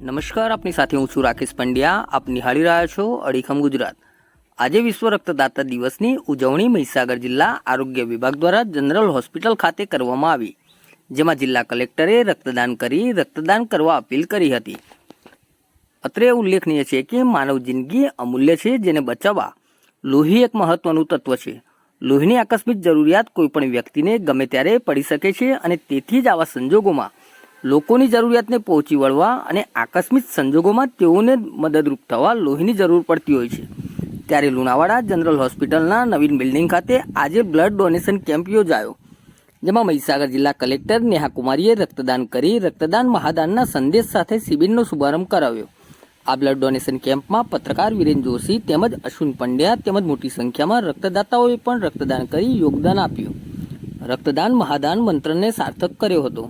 નમસ્કાર, આપની સાથે હું છું રાકેશ પંડ્યા. આપ નિહાળી રહ્યા છો અડીખમ ગુજરાત. આજે વિશ્વ રક્તદાતા દિવસની ઉજવણી મહીસાગર જિલ્લા આરોગ્ય વિભાગ દ્વારા જનરલ હોસ્પિટલ ખાતે કરવામાં આવી, જેમાં જિલ્લા કલેક્ટરે રક્તદાન કરી રક્તદાન કરવા અપીલ કરી હતી. અત્રે ઉલ્લેખનીય છે કે માનવ જિંદગી અમૂલ્ય છે, જેને બચાવવા લોહી એક મહત્વનું તત્વ છે. લોહીની આકસ્મિક જરૂરિયાત કોઈપણ વ્યક્તિને ગમે ત્યારે પડી શકે છે અને તેથી જ આવા સંજોગોમાં લોકોની જરૂરિયાતને પહોંચી વળવા અને આકસ્મિક સંજોગોમાં તેઓને મદદરૂપ થવા લોહીની જરૂર પડતી હોય છે. ત્યારે લુણાવાડા જનરલ હોસ્પિટલના નવીન બિલ્ડિંગ ખાતે આજે બ્લડ ડોનેશન કેમ્પ યોજાયો, જેમાં મહીસાગર જિલ્લા કલેક્ટર નેહા કુમારીએ રક્તદાન કરી રક્તદાન મહાદાનના સંદેશ સાથે શિબિરનો શુભારંભ કરાવ્યો. આ બ્લડ ડોનેશન કેમ્પમાં પત્રકાર વિરેન જોશી તેમજ અશ્વિન પંડ્યા તેમજ મોટી સંખ્યામાં રક્તદાતાઓએ પણ રક્તદાન કરી યોગદાન આપ્યું. રક્તદાન મહાદાન મંત્રને સાર્થક કર્યો હતો.